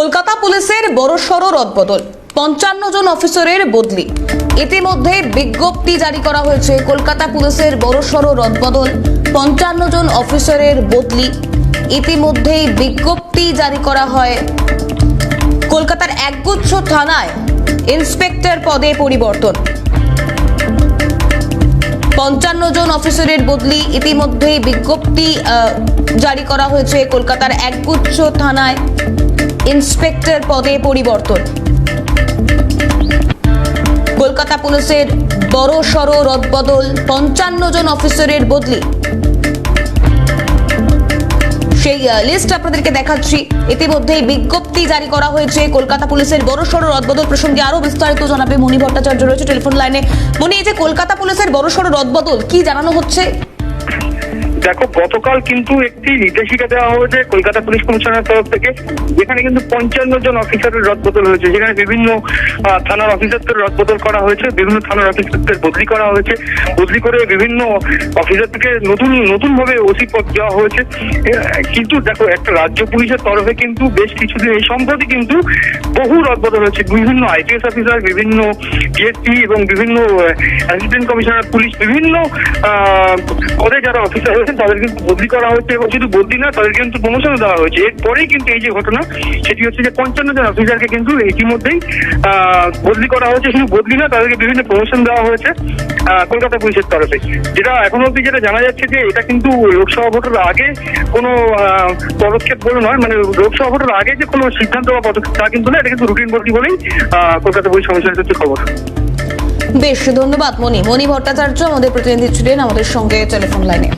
কলকাতা পুলিশের বড়সড় রদবদল। পঞ্চান্ন জন অফিসারের বদলি। ইতিমধ্যে বিজ্ঞপ্তি জারি করা হয়েছে কলকাতা পুলিশের বড়সড় রদবদল, পঞ্চান্ন জন অফিসারের বদলি। ইতিমধ্যেই বিজ্ঞপ্তি জারি করা হয় কলকাতার একগুচ্ছ থানায় ইন্সপেক্টর পদে পরিবর্তন। পঞ্চান্ন জন অফিসারের বদলি। ইতিমধ্যেই বিজ্ঞপ্তি জারি করা হয়েছে কলকাতার একগুচ্ছ থানায় ইন্সপেক্টর পদে পরিবর্তন। কলকাতা পুলিশের বড় সড় রদবদল পঞ্চান্ন জন অফিসারের বদলি। সেই লিস্ট আপনাদেরকে দেখাচ্ছি। ইতিমধ্যেই বিজ্ঞপ্তি জারি করা হয়েছে। কলকাতা পুলিশের বড় সড় রদবদল প্রসঙ্গে আরও বিস্তারিত জানাবে মণি ভট্টাচার্য। রয়েছে টেলিফোন লাইনে। মণি এই যে কলকাতা পুলিশের বড় সড় রদবদল, কি জানানো হচ্ছে? দেখো, গতকাল কিন্তু একটি নির্দেশিকা দেওয়া হয়েছে কলকাতা পুলিশ কমিশনের তরফ থেকে, যেখানে কিন্তু পঞ্চান্ন জন অফিসারের রদবদল হয়েছে। যেখানে বিভিন্ন থানার অফিসারদের রদবদল করা হয়েছে, বিভিন্ন থানার অফিসারদের বদলি করা হয়েছে। বদলি করে বিভিন্ন অফিসারকে নতুন নতুন ভাবে ওসি পদ দেওয়া হয়েছে। কিন্তু দেখো, একটা রাজ্য পুলিশের তরফে কিন্তু বেশ কিছুদিন, এই সম্প্রতি কিন্তু বহু রদবদল হয়েছে। বিভিন্ন আইপিএস অফিসার, বিভিন্ন ডিএসপি এবং বিভিন্ন অ্যাসিস্ট্যান্ট কমিশনার, পুলিশ বিভিন্ন পদে যারা অফিসার হয়েছেন তাদের কিন্তু বদলি করা হয়েছে এবং শুধু বদলি না তাদের কিন্তু প্রমোশন দেওয়া হয়েছে। এরপরেই কিন্তু এই যে ঘটনা, সেটি হচ্ছে যে পঞ্চান্ন জন অফিসারকে কিন্তু ইতিমধ্যেই বদলি করা হয়েছে। শুধু বদলি না, তাদেরকে বিভিন্ন প্রমোশন দেওয়া হয়েছে কলকাতা পুলিশের তরফে। যেটা এখন অব্দি যেটা জানা যাচ্ছে যে এটা কিন্তু লোকসভা ভোটের আগে কোনো পদক্ষেপ বলে নয় মানে লোকসভা ভোটের আগে যে কোনো সিদ্ধান্ত বা পদক্ষেপ, তা কিন্তু না, এটা কিন্তু রুটিন বদলি বলেই কলকাতা পুলিশ কমিশনের হচ্ছে খবর। বেশ, ধন্যবাদ, মণি। মণি ভট্টাচার্য আমাদের প্রতিনিধি ছিলেন আমাদের সঙ্গে টেলিফোন লাইনে।